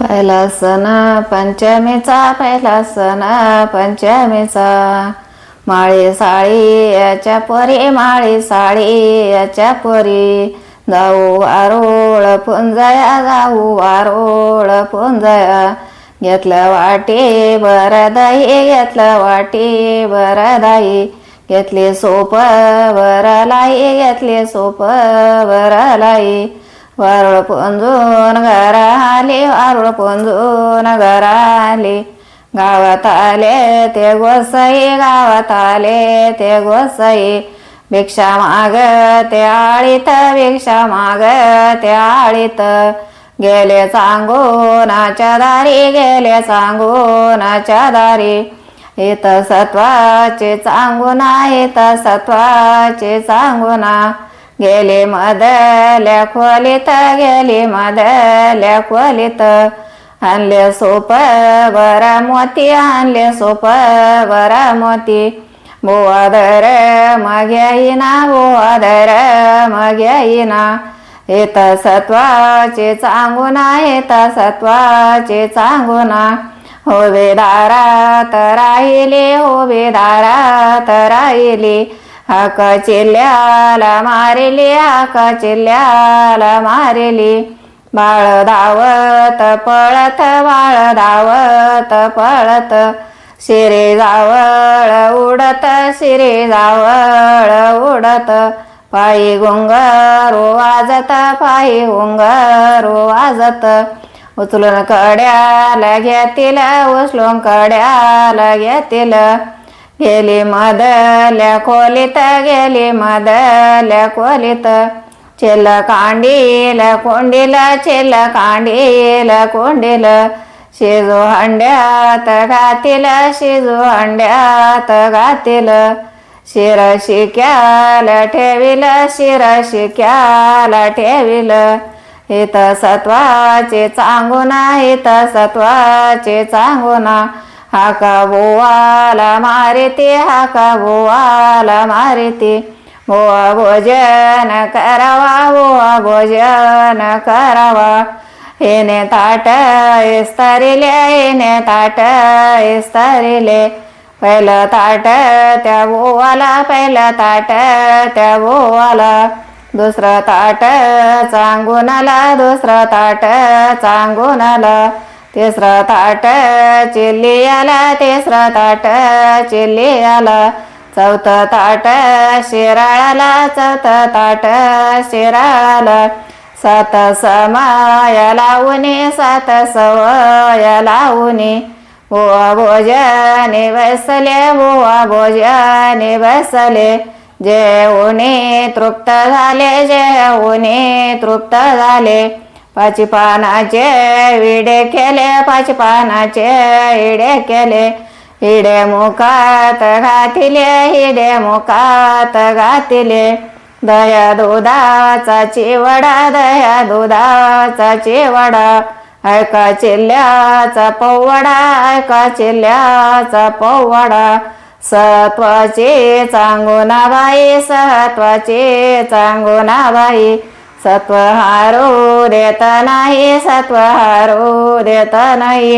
पहिला सण पंचमीचा पहिला सण पंचमीचा. माळी साळी याच्या परी माळी साळी याच्या परी जाऊ आरोळ पुंजया जाऊ वारोळ पुंजया. घेतलं वाटे बरदाई घेतलं वाटे बरदाई घेतले सोप बरलाई घेतले सोप बरलाई वारुळ पुंजून घरा आली वारुळ पुंजून घरा गावात आले ते गोसाई गावात आले ते गोसाई. भिक्षा माग ते आळीत भिक्षा माग ते आळीत. गेले सांगोनाच्या दारी गेले सांगोनाच्या दारी. इथ सत्वाचे चांगुना इथ सत्वाचे ना गेले मदल्या खोलीत गेली मदल्या खोलीत. आणले सोप बरा मोती आणले सोप बरा मोती. बोवादर मग येईना बोवादर मग येईना येत सत्वाचे चांगुना येत सत्वाचे चांगुना. होवे दारात राहिले होवे दारात राहिले. हक चिल्ल्याला मारिली हक चिल्ल्याला मारिली. बाळ धावत पळत बाळ धावत पळत. शिरे जावळ उडत शिरे जावळ उडत. पायी गुंगारू वाजत पायी गुंगारू वाजत. उचलून कड्याला घेतील उचलून कड्याला घेतील. गेली मदल्या खोलीत गेली मदल्या खोलीत. चिल कांडील कोंडील चिल कांडील कोंडील. शिजू हंड्यात घातील शिजू हंड्यात घातील. शिर शिक्याल ठेविल शिर शिक्याल ठेविल. हित सत्वाचे चांगुना हित सत्वाचे चांगुना. हाका बोवाला मारिते हाका बोवाला मारिते. बोवा भोजन करावा बोवा भोजन करावा येणे ताट इस्तरिले येणे ताट इस्तरिले पहिलं ताट त्या बोवाला पहिलं ताट त्या बोवाला दुसरं ताट चांगून आला दुसरं ताट चांगून आला तिसरा ताट चिल्ली आला तिसरा ताट चिल्ली आला. चौथं ताट शिराळाला चौथं ताट शिराळाला. सात समाया लावणे सात सवया लावणे. बुवा भोजने बसले बुवा भोजने बसले. जेवणे तृप्त झाले जेवणे तृप्त झाले. पाची पानाचे विडे केले पाची पानाचे इडे केले. हिडे मुखात घातिले हिडे मुखात घातिले. दया दुधाचा चिवडा दया दुधाचा चिवडा. ऐका चिल्ल्याचा पौवडा ऐका चिल्ल्याचा पौवडा. सत्वाची चांगुना बाई सत्वाचे सत्वहारो देत नाही सत्वहारो देत नाही.